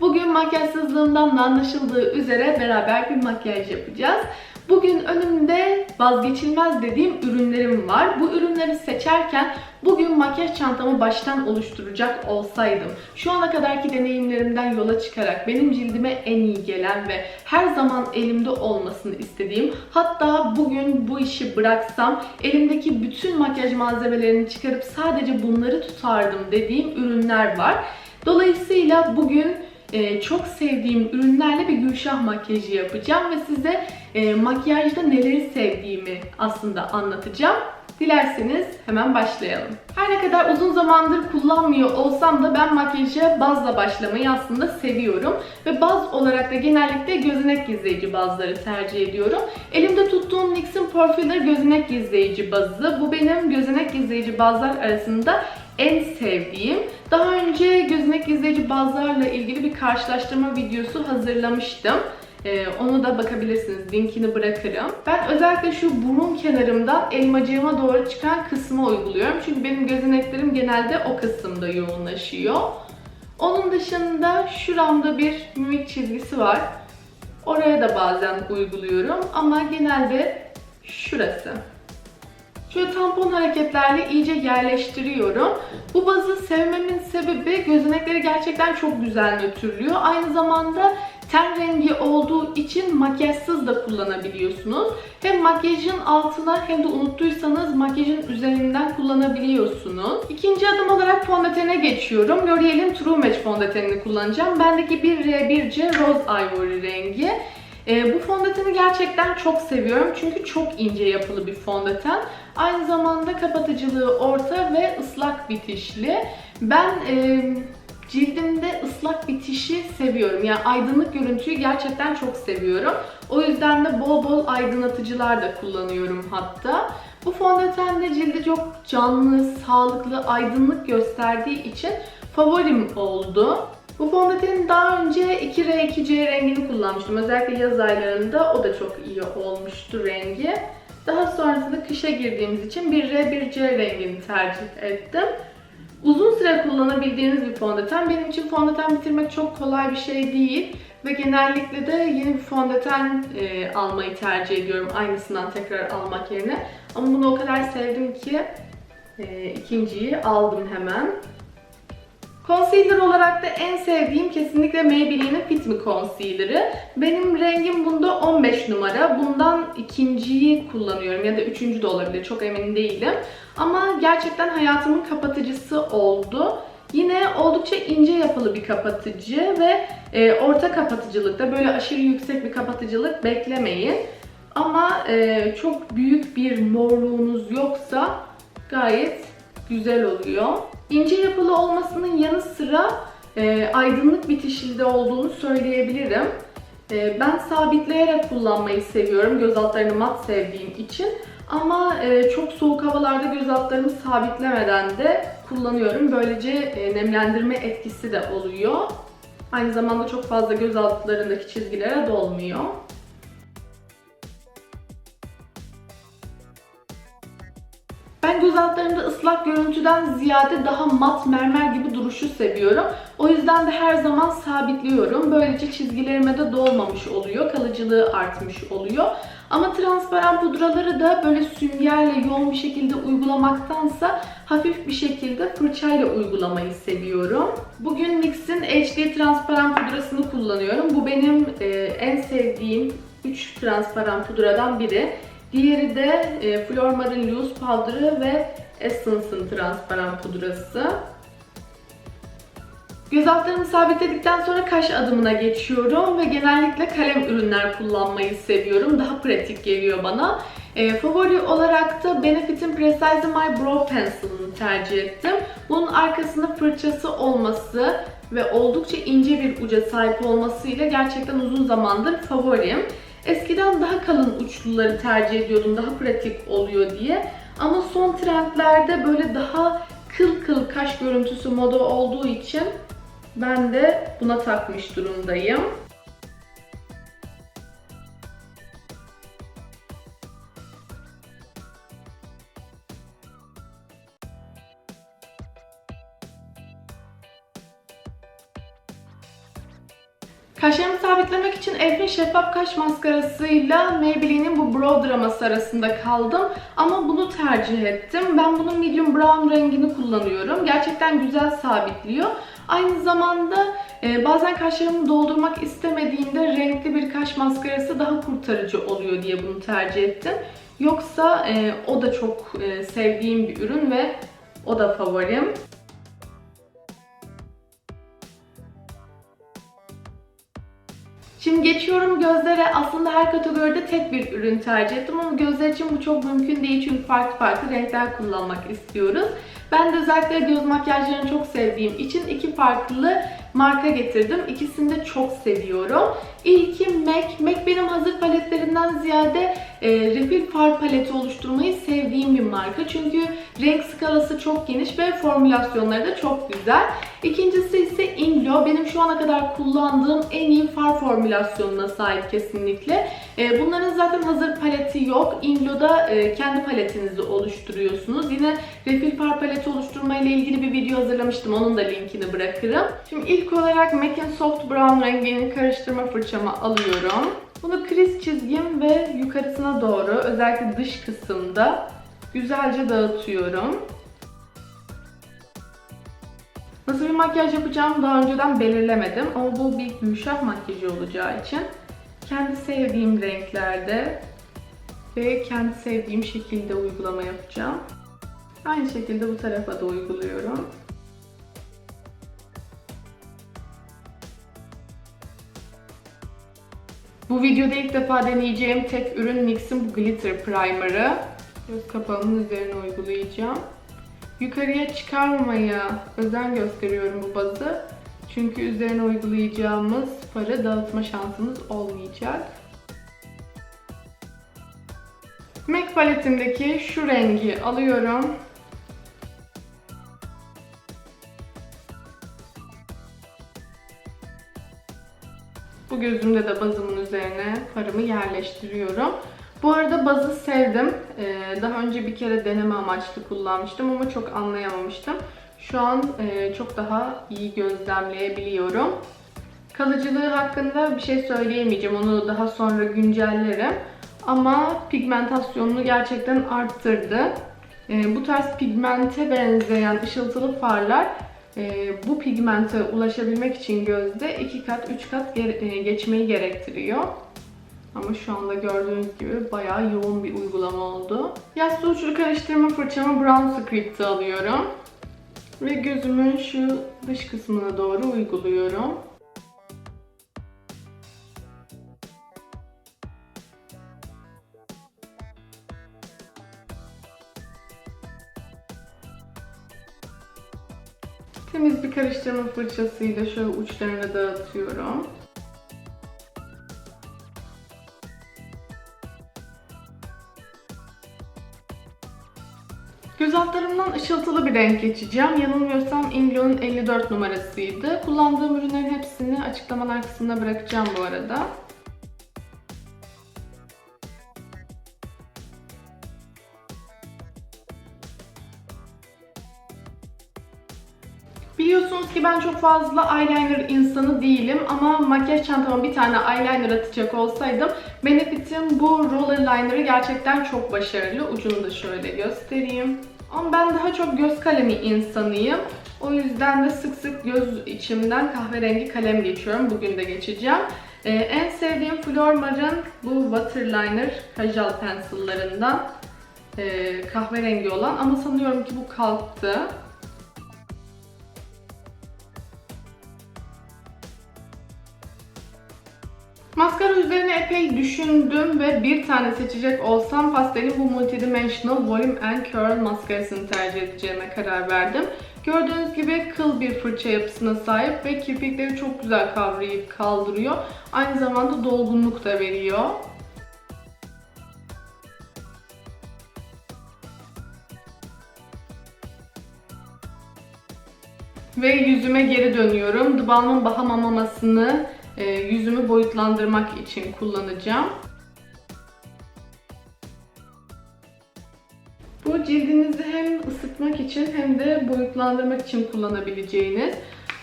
Bugün makyajsızlığımdan da anlaşıldığı üzere beraber bir makyaj yapacağız. Bugün önümde vazgeçilmez dediğim ürünlerim var. Bu ürünleri seçerken bugün makyaj çantamı baştan oluşturacak olsaydım, şu ana kadarki deneyimlerimden yola çıkarak benim cildime en iyi gelen ve her zaman elimde olmasını istediğim, hatta bugün bu işi bıraksam elimdeki bütün makyaj malzemelerini çıkarıp sadece bunları tutardım dediğim ürünler var. Dolayısıyla bugün e, çok sevdiğim ürünlerle bir Gülşah makyajı yapacağım ve size e, makyajda neleri sevdiğimi aslında anlatacağım. Dilerseniz hemen başlayalım. Her ne kadar uzun zamandır kullanmıyor olsam da ben makyaja bazla başlamayı aslında seviyorum. Ve baz olarak da genellikle gözenek gizleyici bazları tercih ediyorum. Elimde tuttuğum NYX'in Porfiller gözenek gizleyici bazı. Bu benim gözenek gizleyici bazlar arasında en sevdiğim. Daha önce gözenek gizleyici bazlarla ilgili bir karşılaştırma videosu hazırlamıştım. Ee, onu da bakabilirsiniz. Linkini bırakırım. Ben özellikle şu burun kenarımdan elmacığıma doğru çıkan kısmı uyguluyorum. Çünkü benim gözeneklerim genelde o kısımda yoğunlaşıyor. Onun dışında şuramda bir mimik çizgisi var. Oraya da bazen uyguluyorum ama genelde şurası. Şöyle tampon hareketlerle iyice yerleştiriyorum. Bu bazı sevmemin sebebi gözenekleri gerçekten çok güzel nötrlüyor. Aynı zamanda ten rengi olduğu için makyajsız da kullanabiliyorsunuz. Hem makyajın altına hem de unuttuysanız makyajın üzerinden kullanabiliyorsunuz. İkinci adım olarak fondötene geçiyorum. L'Oreal'in True Match fondötenini kullanacağım. Bendeki 1R1C Rose Ivory rengi. E, bu fondöteni gerçekten çok seviyorum çünkü çok ince yapılı bir fondöten. Aynı zamanda kapatıcılığı orta ve ıslak bitişli. Ben e, cildimde ıslak bitişi seviyorum. Yani aydınlık görüntüyü gerçekten çok seviyorum. O yüzden de bol bol aydınlatıcılar da kullanıyorum hatta. Bu fondöten de cildi çok canlı, sağlıklı, aydınlık gösterdiği için favorim oldu. Bu fondötenin daha önce 2R 2C rengini kullanmıştım. Özellikle yaz aylarında o da çok iyi olmuştu rengi. Daha sonrasında kışa girdiğimiz için 1R 1C rengini tercih ettim. Uzun süre kullanabildiğiniz bir fondöten. Benim için fondöten bitirmek çok kolay bir şey değil. Ve genellikle de yeni bir fondöten e, almayı tercih ediyorum aynısından tekrar almak yerine. Ama bunu o kadar sevdim ki e, ikinciyi aldım hemen. Concealer olarak da en sevdiğim kesinlikle Maybelline'in Fit Me Concealer'ı. Benim rengim bunda 15 numara. Bundan ikinciyi kullanıyorum ya da üçüncü de olabilir çok emin değilim. Ama gerçekten hayatımın kapatıcısı oldu. Yine oldukça ince yapılı bir kapatıcı ve e, orta kapatıcılıkta böyle aşırı yüksek bir kapatıcılık beklemeyin. Ama e, çok büyük bir morluğunuz yoksa gayet güzel oluyor. İnce yapılı olmasının yanı sıra e, aydınlık bitişilde olduğunu söyleyebilirim. E, ben sabitleyerek kullanmayı seviyorum göz altlarını mat sevdiğim için. Ama e, çok soğuk havalarda göz altlarımı sabitlemeden de kullanıyorum. Böylece e, nemlendirme etkisi de oluyor. Aynı zamanda çok fazla göz altlarındaki çizgilere dolmuyor. Ben göz altlarımda ıslak görüntüden ziyade daha mat mermer gibi duruşu seviyorum. O yüzden de her zaman sabitliyorum. Böylece çizgilerime de dolmamış oluyor. Kalıcılığı artmış oluyor. Ama transparan pudraları da böyle süngerle yoğun bir şekilde uygulamaktansa hafif bir şekilde fırçayla uygulamayı seviyorum. Bugün NYX'in HD transparan pudrasını kullanıyorum. Bu benim e, en sevdiğim 3 transparan pudradan biri. Diğeri de e, Flormar'ın Loose Powder'ı ve Essence'ın transparan pudrası. Göz altlarımı sabitledikten sonra kaş adımına geçiyorum ve genellikle kalem ürünler kullanmayı seviyorum. Daha pratik geliyor bana. E, favori olarak da Benefit'in Precise My Brow Pencil'ını tercih ettim. Bunun arkasında fırçası olması ve oldukça ince bir uca sahip olmasıyla gerçekten uzun zamandır favorim. Eskiden daha kalın uçluları tercih ediyordum daha pratik oluyor diye. Ama son trendlerde böyle daha kıl kıl kaş görüntüsü moda olduğu için ben de buna takmış durumdayım. İçin Evrin şeffaf kaş maskarasıyla Maybelline'in bu Brow Draması arasında kaldım. Ama bunu tercih ettim. Ben bunun medium brown rengini kullanıyorum. Gerçekten güzel sabitliyor. Aynı zamanda e, bazen kaşlarımı doldurmak istemediğimde renkli bir kaş maskarası daha kurtarıcı oluyor diye bunu tercih ettim. Yoksa e, o da çok e, sevdiğim bir ürün ve o da favorim. Şimdi geçiyorum gözlere. Aslında her kategoride tek bir ürün tercih ettim ama gözler için bu çok mümkün değil çünkü farklı farklı renkler kullanmak istiyoruz. Ben de özellikle göz makyajlarını çok sevdiğim için iki farklı marka getirdim. İkisini de çok seviyorum. İlki MAC. MAC benim hazır paletlerinden ziyade e, refill far paleti oluşturmayı sevdiğim bir marka. Çünkü renk skalası çok geniş ve formülasyonları da çok güzel. İkincisi ise Inglo. Benim şu ana kadar kullandığım en iyi far formülasyonuna sahip kesinlikle. E, bunların zaten hazır paleti yok. Inglo'da e, kendi paletinizi oluşturuyorsunuz. Yine refill far paleti oluşturma ilgili bir video hazırlamıştım. Onun da linkini bırakırım. Şimdi ilk olarak MAC'in Soft Brown rengini karıştırma fırçamı alıyorum. Bunu kriz çizgim ve yukarısına doğru özellikle dış kısımda güzelce dağıtıyorum. Nasıl bir makyaj yapacağımı daha önceden belirlemedim ama bu bir yumuşak makyajı olacağı için kendi sevdiğim renklerde ve kendi sevdiğim şekilde uygulama yapacağım. Aynı şekilde bu tarafa da uyguluyorum. Bu videoda ilk defa deneyeceğim tek ürün NYX'in bu Glitter Primer'ı. Göz kapağımın üzerine uygulayacağım. Yukarıya çıkarmamaya özen gösteriyorum bu bazı. Çünkü üzerine uygulayacağımız farı dağıtma şansımız olmayacak. MAC paletimdeki şu rengi alıyorum. Bu gözümde de bazımın üzerine farımı yerleştiriyorum. Bu arada bazı sevdim. Ee, daha önce bir kere deneme amaçlı kullanmıştım ama çok anlayamamıştım. Şu an e, çok daha iyi gözlemleyebiliyorum. Kalıcılığı hakkında bir şey söyleyemeyeceğim. Onu daha sonra güncellerim. Ama pigmentasyonunu gerçekten arttırdı. E, bu tarz pigmente benzeyen ışıltılı farlar e, bu pigmente ulaşabilmek için gözde 2 kat 3 kat geçmeyi gerektiriyor. Ama şu anda gördüğünüz gibi bayağı yoğun bir uygulama oldu. Yassı uçlu karıştırma fırçamı Brown Script'i alıyorum. Ve gözümün şu dış kısmına doğru uyguluyorum. Temiz bir karıştırma fırçasıyla şöyle uçlarını dağıtıyorum. Göz altlarımdan ışıltılı bir renk geçeceğim. Yanılmıyorsam Inglo'nun 54 numarasıydı. Kullandığım ürünlerin hepsini açıklamalar kısmına bırakacağım bu arada. Ben çok fazla eyeliner insanı değilim ama makyaj çantama bir tane eyeliner atacak olsaydım Benefit'in bu roller liner'ı gerçekten çok başarılı. Ucunu da şöyle göstereyim. Ama ben daha çok göz kalemi insanıyım. O yüzden de sık sık göz içimden kahverengi kalem geçiyorum. Bugün de geçeceğim. Ee, en sevdiğim Flormar'ın bu Waterliner Kajal pencil'larından ee, kahverengi olan ama sanıyorum ki bu kalktı. Epey düşündüm ve bir tane seçecek olsam pastelin bu Multidimensional Volume and Curl maskarasını tercih edeceğime karar verdim. Gördüğünüz gibi kıl bir fırça yapısına sahip ve kirpikleri çok güzel kavrayıp kaldırıyor. Aynı zamanda dolgunluk da veriyor. Ve yüzüme geri dönüyorum. The Balm'ın Bahama mamasını e, yüzümü boyutlandırmak için kullanacağım. Bu cildinizi hem ısıtmak için hem de boyutlandırmak için kullanabileceğiniz.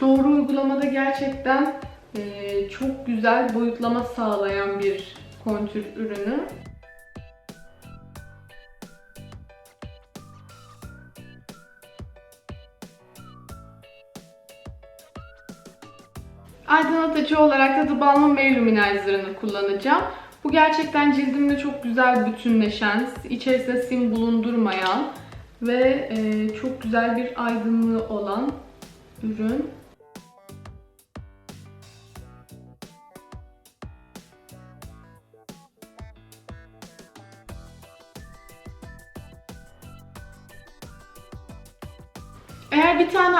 Doğru uygulamada gerçekten Ee, çok güzel boyutlama sağlayan bir kontür ürünü. Aydınlatıcı olarak da The Balm Bay Luminizer'ını kullanacağım. Bu gerçekten cildimle çok güzel bütünleşen, içerisinde sim bulundurmayan ve e, çok güzel bir aydınlığı olan ürün.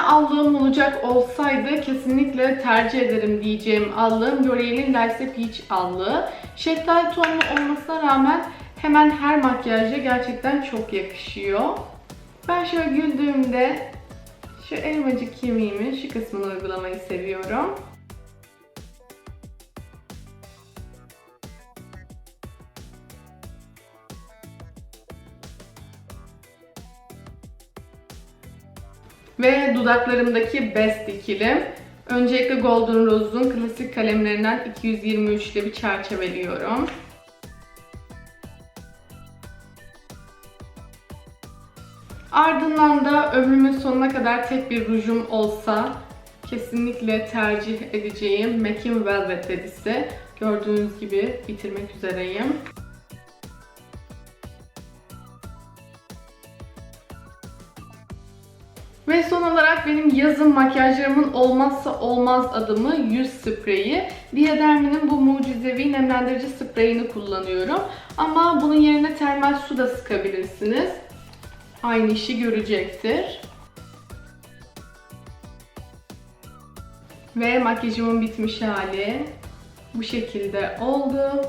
Allığım olacak olsaydı kesinlikle tercih ederim diyeceğim allığım L'Oreal'in Laxe Peach allığı. Şeftali tonlu olmasına rağmen hemen her makyaja gerçekten çok yakışıyor. Ben şöyle güldüğümde şu elmacık kemiğimin şu kısmını uygulamayı seviyorum. Ve dudaklarımdaki Best ikilim. Öncelikle Golden Rose'un klasik kalemlerinden 223 ile bir çerçeveliyorum. Ardından da ömrümün sonuna kadar tek bir rujum olsa kesinlikle tercih edeceğim MAC'in Velvet Daddy'si. Gördüğünüz gibi bitirmek üzereyim. Ve son olarak benim yazın makyajlarımın olmazsa olmaz adımı yüz spreyi. Diadermi'nin bu mucizevi nemlendirici spreyini kullanıyorum. Ama bunun yerine termal su da sıkabilirsiniz. Aynı işi görecektir. Ve makyajımın bitmiş hali bu şekilde oldu.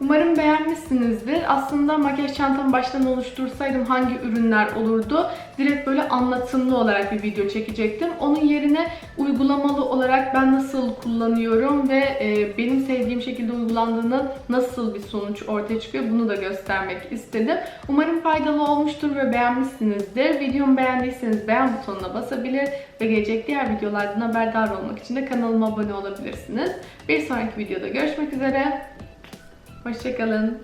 Umarım beğenmişsinizdir. Aslında makyaj çantamı baştan oluştursaydım hangi ürünler olurdu? Direkt böyle anlatımlı olarak bir video çekecektim. Onun yerine uygulamalı olarak ben nasıl kullanıyorum ve e, benim sevdiğim şekilde uygulandığında nasıl bir sonuç ortaya çıkıyor bunu da göstermek istedim. Umarım faydalı olmuştur ve beğenmişsinizdir. Videomu beğendiyseniz beğen butonuna basabilir ve gelecek diğer videolardan haberdar olmak için de kanalıma abone olabilirsiniz. Bir sonraki videoda görüşmek üzere. Hoşçakalın.